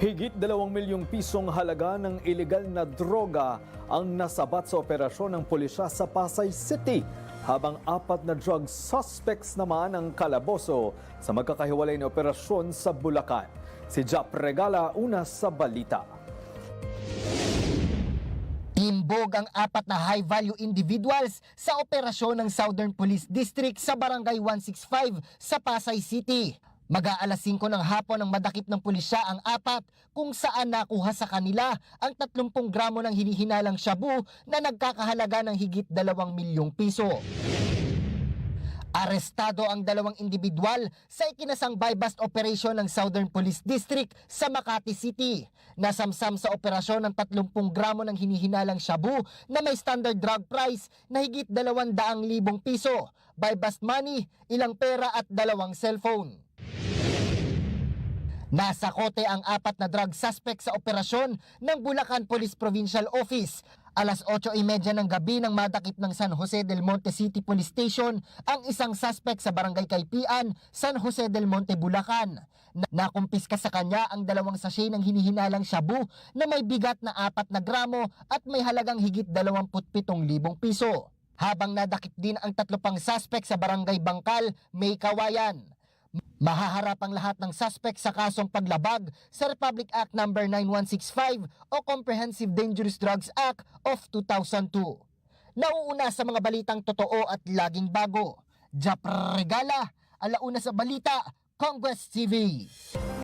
Higit 2 milyong pisong halaga ng ilegal na droga ang nasabat sa operasyon ng pulisya sa Pasay City. Habang apat na drug suspects naman ang kalaboso sa magkakahiwalay na operasyon sa Bulacan. Si Jap Regala una sa balita. Timbog ang apat na high-value individuals sa operasyon ng Southern Police District sa Barangay 165 sa Pasay City. Mag-aalas 5 ng hapon ang madakip ng pulisya ang apat kung saan nakuha sa kanila ang 30 gramo ng hinihinalang shabu na nagkakahalaga ng higit 2 milyong piso. Arestado ang dalawang individual sa ikinasang buy-bust operation ng Southern Police District sa Makati City. Nasamsam sa operasyon ng 30 gramo ng hinihinalang shabu na may standard drug price na higit 200,000 piso, buy-bust money, ilang pera at dalawang cellphone. Nasa kote ang apat na drug suspect sa operasyon ng Bulacan Police Provincial Office. Alas 8.30 ng gabi nang madakip ng San Jose del Monte City Police Station ang isang suspect sa barangay Kaipian, San Jose del Monte, Bulacan. Na- Nakumpiska sa kanya ang dalawang sachet ng hinihinalang shabu na may bigat na 4 na gramo at may halagang higit 27,000 piso. Habang nadakip din ang tatlo pang suspect sa barangay Bangkal, May Kawayan. Mahaharap ang lahat ng suspect sa kasong paglabag sa Republic Act No. 9165 o Comprehensive Dangerous Drugs Act of 2002. Nauuna sa mga balitang totoo at laging bago. Jap Regala, alauna sa balita, Congress TV.